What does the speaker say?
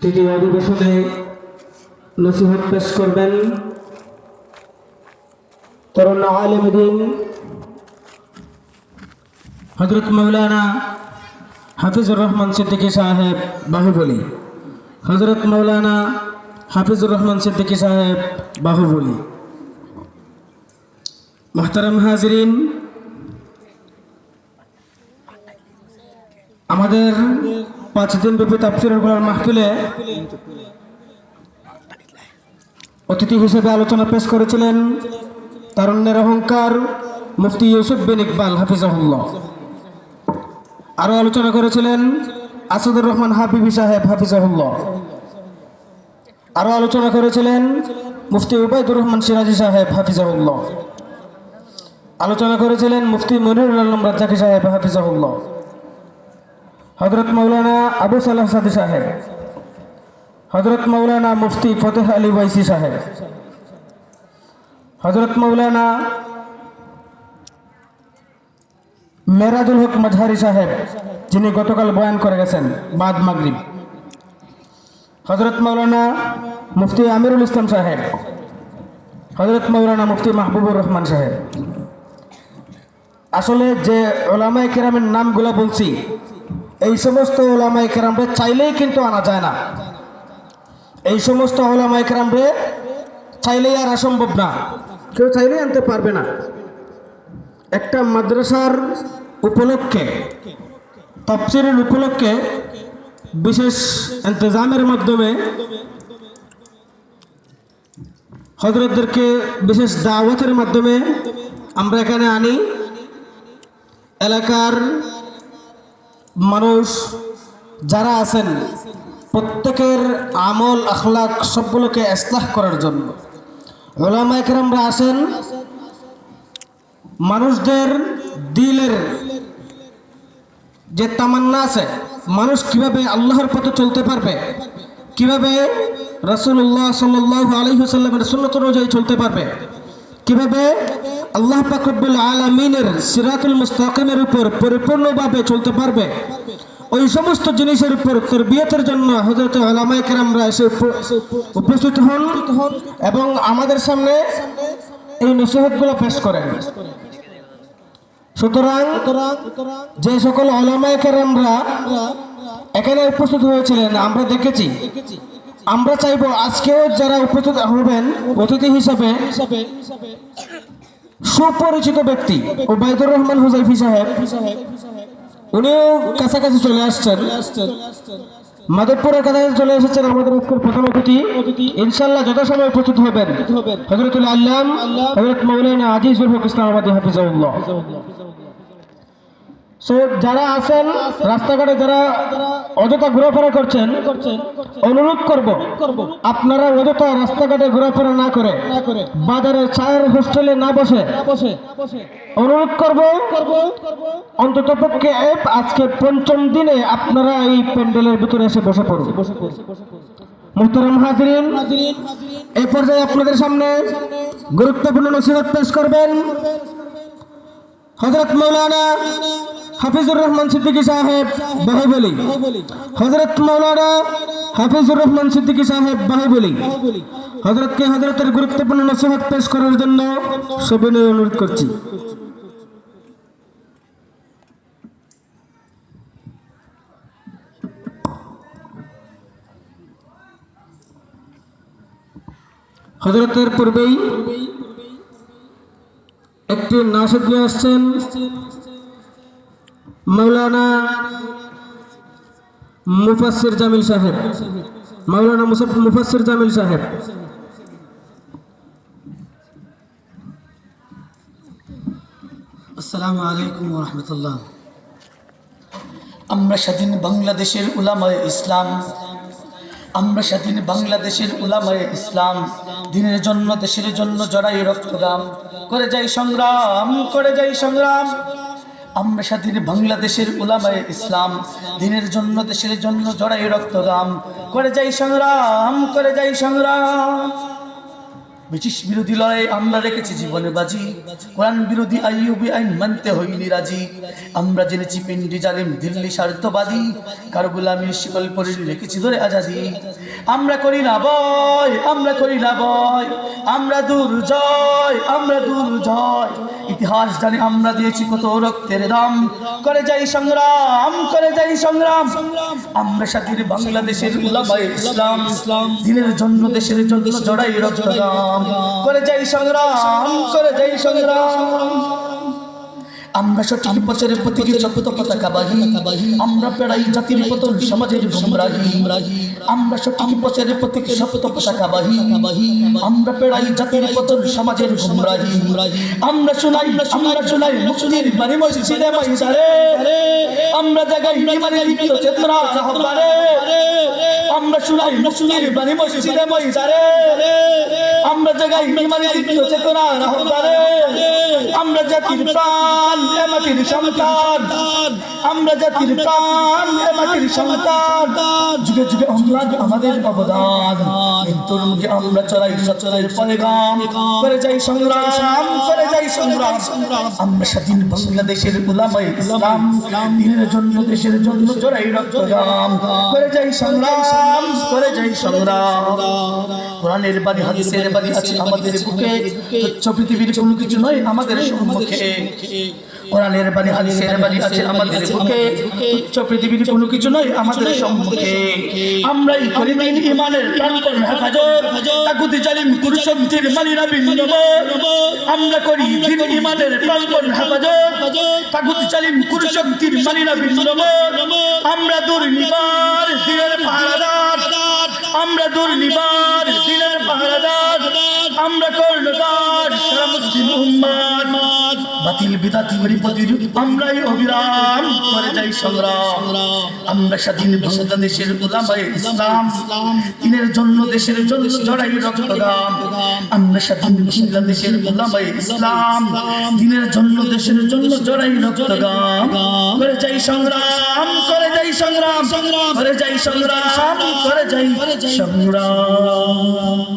তৃতীয় অধিবেশনে নসিহত পেশ করবেন তরুণ আলেম দিন হজরত মৌলানা হাফিজুর রহমান সিদ্দিকী সাহেব বাহুবলী হজরত মৌলানা হাফিজুর রহমান সিদ্দিকী সাহেব বাহুবলী। মোহতারাম হাজরিন, আমাদের পাঁচ দিন ব্যাপী তাফসিরের গোলার মাহফিলে অতিথি হিসেবে আলোচনা পেশ করেছিলেন তারুণ্যের অহংকার মুফতি ইউসুফ বিন ইকবাল, হাফিজাহুল্লাহ। আরও আলোচনা করেছিলেন আসাদুর রহমান হাবিবি সাহেব, হাফিজাহুল্লাহ। আরও আলোচনা করেছিলেন মুফতি উবাইদুর রহমান সিরাজি সাহেব, হাফিজাহুল্লাহ। আলোচনা করেছিলেন মুফতি মনিরুল আলম রাজ্জাকি সাহেব, হাফিজাহুল্লাহ। হজরত মৌলানা আবু সালাহ সাদি সাহেব হজরত মৌলানা মুফতি ফতেহ আলী ওয়াইসি সাহেব হজরত মৌলানা মেরাজুল হক মজহারি সাহেব, যিনি গতকাল বয়ান করে গেছেন বাদ মাগরিব হজরত মৌলানা মুফতি আমিরুল ইসলাম সাহেব হজরত মৌলানা মুফতি মাহবুবুর রহমান সাহেব। আসলে যে ওলামায় কেরামের নামগুলো বলছি এই সমস্ত ওলামাই কেরামরে চাইলেই কিন্তু আনা যায় না। এই সমস্ত ওলামাই কেরামরে চাইলেই আর অসম্ভব না। কেউ চাইলেই আনতে পারবে না। একটা মাদ্রাসার উপলক্ষে, তফসিরের উপলক্ষে বিশেষ ইন্তজামের মাধ্যমে হজরতদেরকে বিশেষ দাওয়াতের মাধ্যমে আমরা এখানে আনি। এলাকার মানুষ যারা আছেন, প্রত্যেকের আমল, আখলাক সবগুলোকে ইসলাহ করার জন্য। ওলামা একরামরা আসেন, মানুষদের দিলের যে তামান্না আছে, মানুষ কীভাবে আল্লাহর পথে চলতে পারবে, কীভাবে রসুল্লাহ সাল্লাহ আলহিহাসাল্লামের সুন্নত অনুযায়ী চলতে পারবে, কীভাবে আল্লাহ পাকবুল আলমিনের সিরাতুল মুস্তাকিমের উপর পরিপূর্ণভাবে চলতে পারবে। ওই সমস্ত জিনিসের উপর তরবিয়তের জন্য হজরত আলামাই কেরামরা এসে উপস্থিত হন এবং আমাদের সামনে এই নসিহতগুলো পেশ করেন। সুতরাং যে সকল আলামাই কেরামরা এখানে উপস্থিত হয়েছিলেন, আমরা দেখেছি। আমরা চাইব আজকেও যারা উপস্থিত হবেন, অতিথি হিসাবে সুপরিচিত ব্যক্তি ওবায়দুর রহমান হুজাইফি সাহেব। উনিও কাছাকাছি চলে আসছেন। মাধবপুরের কাছাকাছি চলে এসেছেন আমাদের আজকের প্রথম অতিথি। ইনশাল্লাহ যথাসময় উপস্থিত হবেন। হজরতুল আল্লাহ হজরত মৌলানা আজিজুল হক ইসলামাবাদী হাফিজাউল্লাহ সো যারা আসেন রাস্তাঘাটে যারা অযথা ঘোরাফেরা করছেন, অনুরোধ করব, আপনারা অযথা রাস্তাঘাটে ঘোরাফেরা না করে বাজারে চায়ের হোস্টেলে না বসে অনুরোধ করব, অন্তত পক্ষে আজকে পঞ্চম দিনে আপনারা এই প্যান্ডেলের ভিতরে এসে বসে পড়ুন। মুহতারাম হাজরিন, এ পর্যায়ে আপনাদের সামনে গুরুত্বপূর্ণ নসিহত পেশ করবেন হজরত মৌলানা হাফিজুর রহমান সিদ্দিকী সাহেব, বাহুবলী। হজরত মৌলানা হাফিজুর রহমান সিদ্দিকী সাহেব, বাহুবলী। হজরতকে হজরতের গুরুত্বপূর্ণ নসিহত পেশ করার জন্য সবিনয় অনুরোধ করছি। হজরতের পূর্বেই একটি নাসিদ নিয়ে আসছেন। মৌলানা মুফাসির জামিল সাহেব মুসাফ- মুফাসির জামিল সাহেব। আসসালামু আলাইকুম রহমতুল্লাহ। আমরা স্বাধীন বাংলাদেশের উলামায়ে ইসলাম, আমরা স্বাধীন বাংলাদেশের উলামায়ে ইসলাম, দিনের জন্য, দেশের জন্য জড়াই রক্তদান, করে যাই সংগ্রাম, করে যাই সংগ্রাম। আমরা দিনে বাংলাদেশের উলামায় ইসলাম, দিনের জন্য, দেশের জন্য জড়াই রক্তদাম করে যাই সংগ্রাম, করে যাই সংগ্রাম। ব্রিটিশ বিরোধী লড়াই আমরা রেখেছি, জীবনে বাজি। কোরআন বিরোধী আইয়ুবি আইন মানতে হইনি রাজি। আমরা জেনেছি পিন্ডি জালিম দিল্লি স্বার্থবাদী কারও গুলামির শিকল পরে রেখেছি ধরে আজাদি। আমরা করি না বয় আমরা করি না বয় আমরা দুর্জয় আমরা দুর্জয় ইতিহাস জানি আমরা দিয়েছি কত রক্তের দাম। করে যাই সংগ্রাম, করে যাই সংগ্রাম। আমরা সাথীর বাংলাদেশের উলামায়ে ইসলাম। দিনের জন্য দেশের জন্য জড়াই করে যাই সংগ্রাম, করে যাই সংগ্রাম। আমরা সঠিক বছরের বাহি আমরা পেড়াই জাতির পতন, সমাজের আমরা সঠিক বছরের বাহি আমরা পেড়াই জাতির পতন, সমাজের আমরা শোনাই আমরা শোনাই আমরা জাগাই আমরা শুনাই বাড়ি মসজিদে মহিষারে আমরা জায়গায় লিপ্ত চেতনা আহ্বানে আমরা জাতির প্রাণ মাটির সন্তান। আমরা জাতির প্রাণ মাটির সন্তান। যুগে যুগে অম্লান আমাদের অবদান। মৃত্যুর মুখে আমরা চড়াই সচরের পরে গান করে যাই সংগ্রাম করে যাই সংগ্রাম। আমরা স্বাধীন বাংলাদেশের উলামায়ে ইসলাম। দিনের জন্য দেশের জন্য জড়াই রক্তদাম করে যাই সংগ্রাম। করে যাই সংগ্রাম। কোরআনের বাড়ি হাদিসের বাড়ি আছে আমাদের বুকে। পৃথিবীর কোনো কিছু নয় আমাদের সম্মুখে কোরআনের বাণী হাদিসের বাণী আছে আমাদের বুকে তুচ্ছ পৃথিবীর কোনো কিছু নয় আমাদের সম্মুখে। আমরাই করি দিন ইমানের তাকুতি জালিম কুরশক্তির মালিরা বিন্দব আমরা করি দিন ইমানের তাকুতি জালিম কুরশক্তির মালিরা বিন্দব আমরা দুর্নিবার দিনের পাহারাদার। আমরা দুর্নিবার দিনের পাহারাদার। আমরা কর্ণদার সারা মুসলিম উম্মাদ বাতিল বিদাতি বিপতির আমরাই অবিরাম করে যাই সংগ্রাম আমরা স্বাধীন বাংলাদেশের উলামায়ে ইসলাম। দিনের জন্য দেশের জন্য জড়াই রক্তদান। আমরা স্বাধীন বাংলাদেশের উলামায়ে ইসলাম। দিনের জন্য দেশের জন্য জড়াই রক্তদান। করে যাই সংগ্রাম, করে যাই সংগ্রাম। করে যাই সংগ্রাম, করে যাই সংগ্রাম।